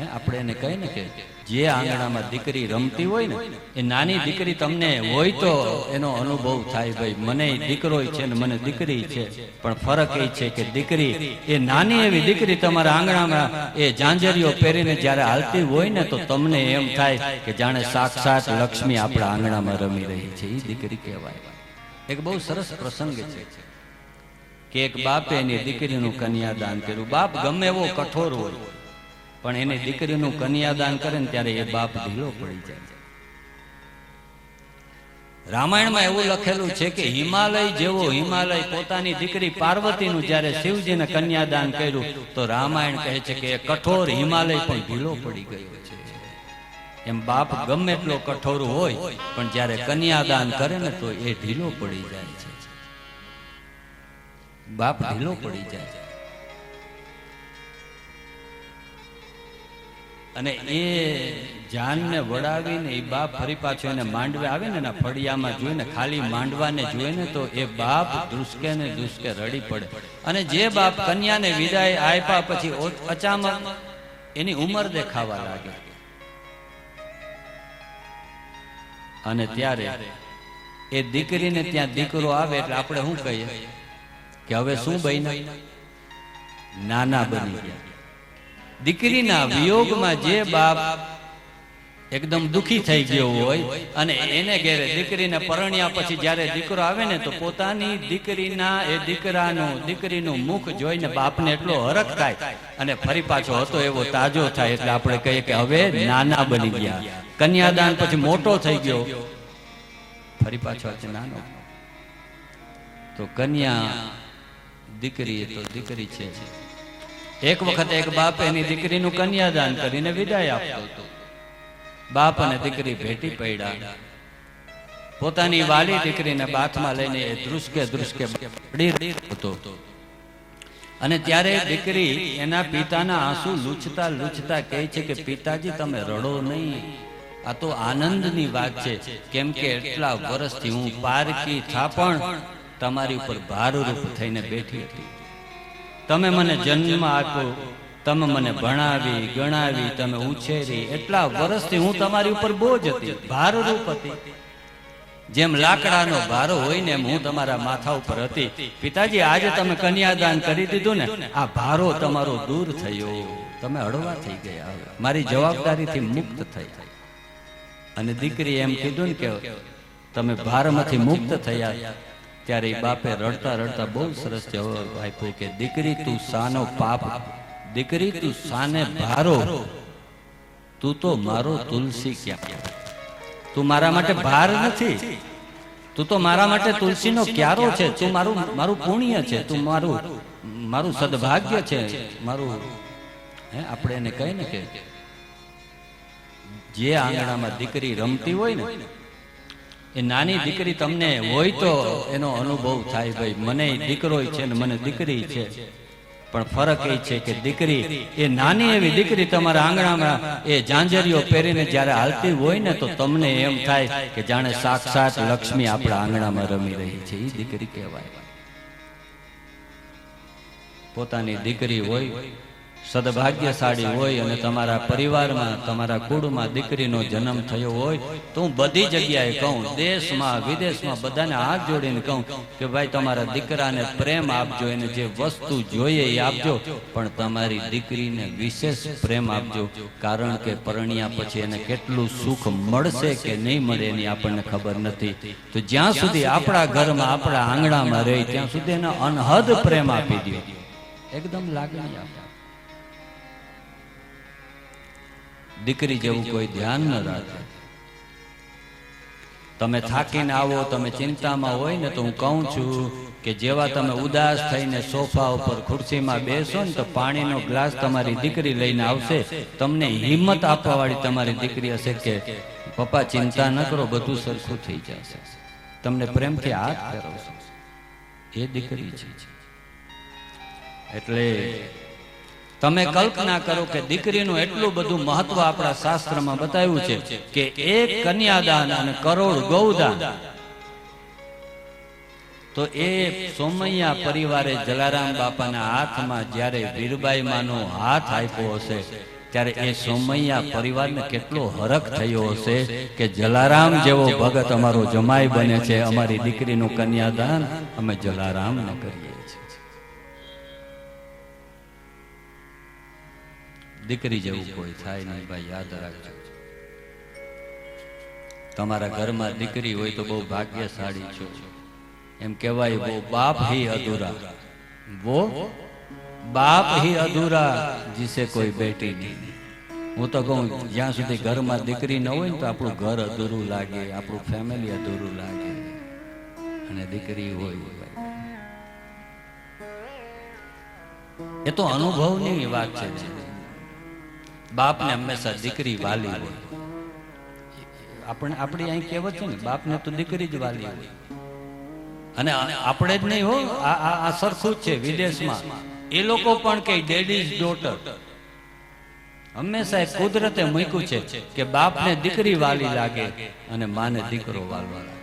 આપણે એને કહીએ ને કે જે આંગણામાં દીકરી રમતી હોય ને, એ નાની દીકરી તમને હોય તો એનો અનુભવ થાય ભાઈ. મને દીકરો છે ને મને દીકરી છે. પણ ફરક એ છે કે દીકરી, એ નાની એવી દીકરી તમારા આંગણામાં એ જાંજરીઓ પહેરીને જ્યારે હાલતી હોય ને તો તમને એમ થાય કે જાણે સાક્ષાત લક્ષ્મી આપણા આંગણામાં રમી રહી છે. એ દીકરી કહેવાય. એક બહુ સરસ પ્રસંગ છે કે એક બાપે એની દીકરીનું કન્યાદાન કર્યું. બાપ ગમે એવો કઠોર હોય પણ એની દીકરીનું કન્યાદાન કરે ને ત્યારે એ બાપ ઢીલો પડી જાય. રામાયણમાં એવું લખેલું છે કે હિમાલય જેવો હિમાલય પોતાની દીકરી પાર્વતીનું જ્યારે શિવજીને કન્યાદાન કર્યું તો રામાયણ કહે છે કે કઠોર હિમાલય પણ ઢીલો પડી ગયો છે. એમ બાપ ગમે એટલો કઠોર હોય પણ જ્યારે કન્યાદાન કરે ને તો એ ઢીલો પડી જાય છે. બાપ ઢીલો પડી જાય છે. અને એ જાનને વડાવીને એ બાપ ફરી પાછો એને માંડવે આવે ને એના ફળિયામાં જોઈને ખાલી માંડવાને જોઈને તો એ બાપ દુષ્કે ને દુષ્કે રડી પડે. અને જે બાપ કન્યાને વિદાય આપ્યા પછી અચામક એની ઉંમર દેખાવા લાગે. અને ત્યારે એ દીકરીને ત્યાં દીકરો આવે એટલે આપણે શું કહીએ? કે હવે શું બન્યું? નાના બની ગયા. દીકરીના વિયોગમાં જે બાપ એકદમ દુખી થઈ ગયો હોય અને એને ઘેરે દીકરીને પરણ્યા પછી જ્યારે દીકરો આવે ને તો પોતાની દીકરીના એ દીકરાનું દીકરીનું મુખ જોઈને બાપને એટલો હરખ થાય અને ફરી પાછો હતો એવો તાજો થાય એટલે આપણે કહીએ કે હવે નાના બની ગયા. કન્યાદાન પછી મોટો થઈ ગયો. ફરી પાછો નાનો. તો કન્યા દીકરી એ તો દીકરી છે. એક વખત એક બાપ એની દીકરીનું કન્યાદાન કરીને વિદાય આપતો હતો. બાપ અને દીકરી ભેટી પડ્યા. પોતાની વાલી દીકરીને બાથમાં લઈને એ ધ્રુસકે ધ્રુસકે હતો. અને ત્યારે દીકરી એના પિતાના આંસુ લૂછતા લૂછતા કહે છે કે, પિતાજી, તમે રડો નહીં. આ તો આનંદની વાત છે. કેમ કે એટલા વર્ષથી હું પારકી થાપણ તમારી ઉપર ભારરૂપ થઈને બેઠી હતી. તમે મને જન્મ આપ્યો તમે મને ભણાવી ગણાવી તમે ઉછેરી. એટલા વર્ષથી હું તમારી ઉપર બોજ હતી ભારરૂપ હતી. જેમ લાકડાનો ભારો હોય ને એમ હું તમારા માથા ઉપર હતી. પિતાજી આજે તમે કન્યાદાન કરી દીધું ને? આ ભારો તમારો દૂર થયો. તમે હળવા થઈ ગયા મારી જવાબદારીથી મુક્ત થઈ. અને દીકરી એમ કીધું ને કે તમે ભારમાંથી મુક્ત થયા. ત્યારે એ બાપે રડતા રડતા બહુ સરસ જવાબ આપ્યો કે દીકરી તું સાનો પાપ. દીકરી તું સાને ભારો. તું તો મારો તુલસી ક્યાં? તું મારા માટે ભાર નથી. તું તો મારા માટે તુલસીનો ક્યારો છે. તું મારું મારું પુણ્ય છે. તું મારું મારું સદભાગ્ય છે. મારું હે આપણે એને કહીએ ને કે જે આંગણામાં દીકરી રમતી હોય ને એ નાની દીકરી તમને હોય તો એનો અનુભવ થાય ભાઈ. મને દીકરો છે ને મને દીકરી છે. પણ ફરક એ છે કે દીકરી એ નાની એવી દીકરી તમારા આંગણામાં એ જાંજરીઓ પહેરીને જ્યારે હાલતી હોય ને તો તમને એમ થાય કે જાણે સાક્ષાત લક્ષ્મી આપણા આંગણામાં રમી રહી છે. એ દીકરી કહેવાય. પોતાની દીકરી હોય સદભાગ્યશાળી હોય અને તમારા પરિવારમાં, તમારા કુળમાં દીકરીનો જન્મ થયો હોય, તો હું બધી જગ્યાએ કહું, દેશમાં, વિદેશમાં બધાને હાથ જોડીને કહું કે ભાઈ, તમારા દીકરાને પ્રેમ આપજો, એને જે વસ્તુ જોઈએ એ આપજો, પણ તમારી દીકરીને વિશેષ પ્રેમ આપજો, કારણ કે પરણ્યા પછી એને કેટલું સુખ મળશે કે નહીં મળે એની આપણને ખબર નથી. તો જ્યાં સુધી આપણા ઘરમાં, આપણા આંગણામાં રહે, ત્યાં સુધી એને અનહદ પ્રેમ આપી દો એકદમ લાગણી આપો. દીકરી જેવું કોઈ ધ્યાન ન રાખે. તમે થાકીને આવો તમે ચિંતામાં હોય ને તો હું કહું છું કે જેવા તમે ઉદાસ થઈને સોફા ઉપર ખુરશીમાં બેસો ને તો પાણીનો ગ્લાસ તમારી દીકરી લઈને આવશે. તમને હિંમત આપવા વાળી તમારી દીકરી હશે કે પપ્પા ચિંતા ન કરો બધું સરખું થઈ જશે. તમને પ્રેમથી હાથ ફેરવશે એ દીકરી છે. એટલે તમે કલ્પના કરો કે દીકરીનું એટલું બધું મહત્વ આપણા શાસ્ત્રમાં બતાવ્યું છે કે એક કન્યાદાન અને કરોડ ગૌદાન. તો એ સોમૈયા પરિવારે જલારામ બાપાના હાથમાં જ્યારે વીરબાઈ માનો હાથ આપ્યો હશે ત્યારે એ સોમૈયા પરિવારને કેટલો હરખ થયો હશે કે જલારામ જેવો ભગત અમારો જમાઈ બને છે અમારી દીકરીનું કન્યાદાન અમે જલારામને કરીએ છીએ. દીકરી જેવું કોઈ થાય નહીં, ભાઈ, યાદ રાખજો. તમારા ઘરમાં દીકરી હોય તો બહુ ભાગ્યશાળી છો. એમ કહેવાય વો બાપ હી અધૂરા. વો બાપ હી અધૂરા, જીસે કોઈ બેટી નહીં. હું તો કહું, જ્યાં સુધી ઘરમાં દીકરી ન હોય ને તો આપણું ઘર અધૂરું લાગે, આપણું ફેમિલી અધૂરું લાગે. અને દીકરી હોય એ તો અનુભવની વાત છે બાપને હંમેશા દીકરી વાલી હોય. આપણે આપણી અહીં કહેવત છે ને બાપને તો દીકરી જ વાલી હોય. અને આપણે જ નહીં હો આ આ આ સરખું જ છે વિદેશમાં. એ લોકો પણ કે ડેડીઝ ડોટર હંમેશા એ કુદરતે મૂક્યું છે કે બાપને દીકરી વાલી લાગે અને માને દીકરો વાલવા લાગે